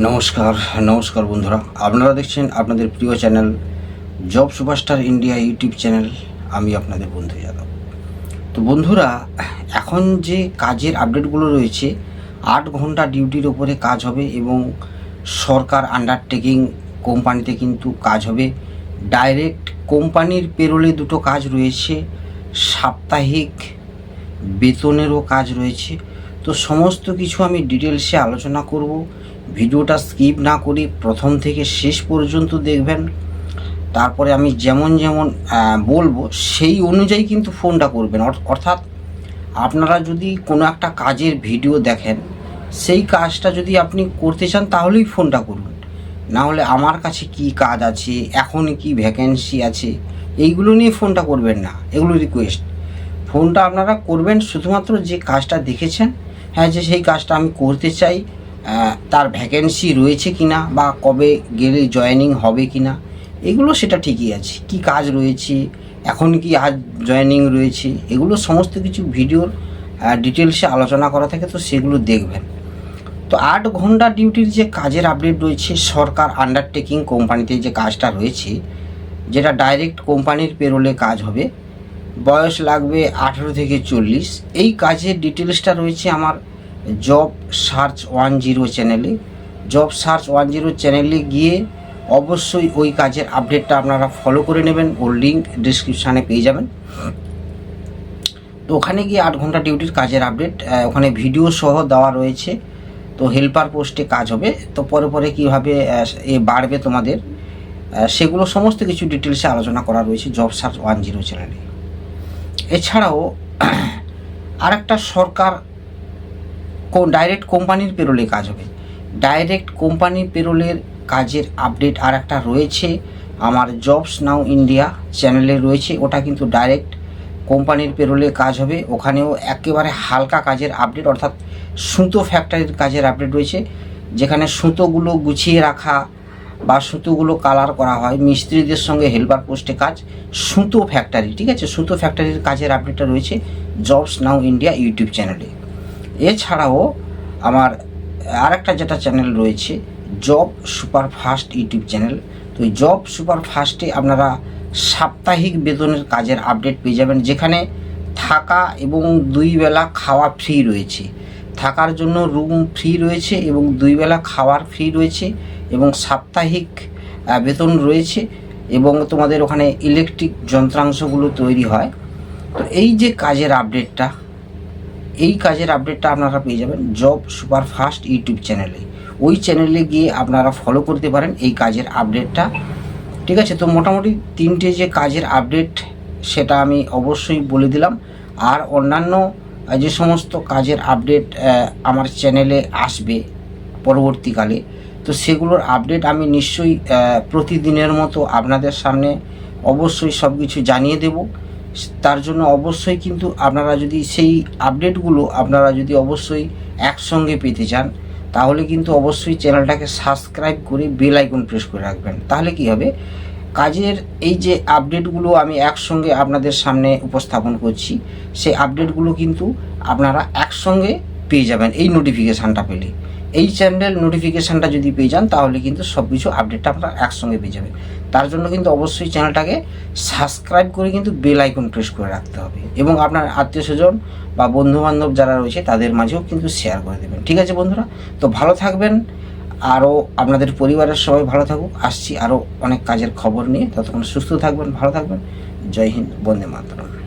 নমস্কার নমস্কার বন্ধুরা। আপনারা দেখছেন আপনাদের প্রিয় channel job superstar India YouTube channel. আমি আপনাদের বন্ধু যাদব। তো বন্ধুরা, এখন যে কাজের আপডেটগুলো রয়েছে, আট ঘণ্টা ডিউটির ওপরে কাজ হবে এবং সরকার আন্ডারটেকিং কোম্পানিতে কিন্তু কাজ হবে। ডাইরেক্ট কোম্পানির পেরোলে দুটো কাজ রয়েছে, সাপ্তাহিক বেতনেরও কাজ রয়েছে। তো সমস্ত কিছু আমি ডিটেলসে আলোচনা করব। ভিডিওটা স্কিপ না করে প্রথম থেকে শেষ পর্যন্ত দেখবেন। তারপরে আমি যেমন যেমন বলব, সেই অনুযায়ী কিন্তু ফোনটা করবেন। অর- অর্থাৎ আপনারা যদি কোনো একটা কাজের ভিডিও দেখেন, সেই কাজটা যদি আপনি করতে চান, তাহলেই ফোনটা করুন। না হলে আমার কাছে কি কাজ আছে, এখন কি ভ্যাকেন্সি আছে, এইগুলো নিয়ে ফোনটা করবেন না। এগুলো রিকোয়েস্ট ফোনটা আপনারা করবেন শুধুমাত্র যে কাজটা দেখেছেন হ্যাঁ যে সেই কাজটা আমি করতে চাই তার ভ্যাকেন্সি রয়েছে কি না বা কবে গেলে জয়েনিং হবে কি না এগুলো সেটা ঠিকই আছে। কি কাজ রয়েছে, এখন কি আজ জয়েনিং রয়েছে, এগুলো সমস্ত কিছু ভিডিওর ডিটেলসে আলোচনা করা থাকে, তো সেগুলো দেখবেন। তো আট ঘণ্টা ডিউটির যে কাজের আপডেট রয়েছে, সরকার আন্ডারটেকিং কোম্পানিতে যে কাজটা রয়েছে, যেটা ডাইরেক্ট কোম্পানির পেরোলে কাজ হবে, বয়স লাগবে আঠেরো থেকে চল্লিশ। এই কাজের ডিটেলসটা রয়েছে আমার জব সার্চ ওয়ান জিরো চ্যানেলে জব সার্চ ওয়ান জিরো চ্যানেলে গিয়ে অবশ্যই ওই কাজের আপডেটটা আপনারা ফলো করে নেবেন ওর লিঙ্ক ডিসক্রিপশানে পেয়ে যাবেন। তো ওখানে গিয়ে আট ঘণ্টা ডিউটির কাজের আপডেট ওখানে ভিডিও সহ দেওয়া রয়েছে। তো হেল্পার পোস্টে কাজ হবে। তো পরে পরে কীভাবে এ বাড়বে তোমাদের সেগুলো সমস্ত কিছু ডিটেলসে আলোচনা করা রয়েছে জব সার্চ ওয়ান জিরো চ্যানেলে এছাড়াও, আরেকটা সরকার ডাইরেক্ট কোম্পানির পেরোলে কাজ হবে। ডাইরেক্ট কোম্পানির পেরোলের কাজের আপডেট আর একটা রয়েছে। আমার জবস নাও ইন্ডিয়া চ্যানেলে রয়েছে। ওটা কিন্তু ডাইরেক্ট কোম্পানির পেরোলে কাজ হবে। ওখানেও একেবারে হালকা কাজের আপডেট অর্থাৎ সুতো ফ্যাক্টরির কাজের আপডেট রয়েছে। যেখানে সুতোগুলো গুছিয়ে রাখা বা সুতোগুলো কালার করা হয়, মিস্ত্রিদের সঙ্গে হেল্পার পোস্টে কাজ, সুতো ফ্যাক্টরি ঠিক আছে? সুতো ফ্যাক্টরির কাজের আপডেটটা রয়েছে জবস নাও ইন্ডিয়া ইউটিউব চ্যানেলে এছাড়াও আমার আরেকটা যেটা চ্যানেল রয়েছে, job super fast YouTube channel. তো জব সুপার ফাস্টে আপনারা সাপ্তাহিক বেতনের কাজের আপডেট পেয়ে যাবেন, যেখানে থাকা এবং দুই বেলা খাওয়া ফ্রি রয়েছে। থাকার জন্য রুম ফ্রি রয়েছে এবং দুই বেলা খাওয়ার ফ্রি রয়েছে এবং সাপ্তাহিক বেতন রয়েছে এবং তোমাদের ওখানে ইলেকট্রিক যন্ত্রাংশগুলো তৈরি হয়। তো এই যে কাজের আপডেটটা এই কাজের আপডেটটা আপনারা পেয়ে যাবেন জব সুপার ফাস্ট ইউটিউব চ্যানেলে ওই চ্যানেলে গিয়ে আপনারা ফলো করতে পারেন এই কাজের আপডেটটা ঠিক আছে? তো মোটামুটি তিনটে যে কাজের আপডেট সেটা আমি অবশ্যই বলে দিলাম। আর অন্যান্য যে সমস্ত কাজের আপডেট আমার চ্যানেলে আসবে পরবর্তীকালে, তো সেগুলোর আপডেট আমি নিশ্চয়ই প্রতিদিনের মতো আপনাদের সামনে অবশ্যই সব কিছু জানিয়ে দেব। তার জন্য অবশ্যই কিন্তু আপনারা যদি সেই আপডেটগুলো আপনারা যদি অবশ্যই একসঙ্গে পেতে চান, তাহলে কিন্তু অবশ্যই চ্যানেলটাকে সাবস্ক্রাইব করে বেল আইকন প্রেস করে রাখবেন। তাহলে কি হবে? কাজের এই যে আপডেটগুলো আমি একসঙ্গে আপনাদের সামনে উপস্থাপন করছি, সেই আপডেটগুলো কিন্তু আপনারা একসঙ্গে পেয়ে যাবেন, এই নোটিফিকেশানটা পেলে। এই চ্যানেল নোটিফিকেশানটা যদি পেয়ে যান, তাহলে কিন্তু সব কিছু আপডেটটা আপনারা একসঙ্গে পেয়ে যাবেন। তার জন্য কিন্তু অবশ্যই চ্যানেলটাকে সাবস্ক্রাইব করে কিন্তু বেল আইকন প্রেস করে রাখতে হবে এবং আপনার আত্মীয় স্বজন বা বন্ধু বান্ধব যারা রয়েছে, তাদের মাঝেও কিন্তু শেয়ার করে দেবেন। ঠিক আছে বন্ধুরা? তো ভালো থাকবেন। আরও আপনাদের পরিবারের সবাই ভালো থাকুক। আসছি আরও অনেক কাজের খবর নিয়ে। ততক্ষণ সুস্থ থাকবেন, ভালো থাকবেন। জয় হিন্দ, বন্দে মাতরম।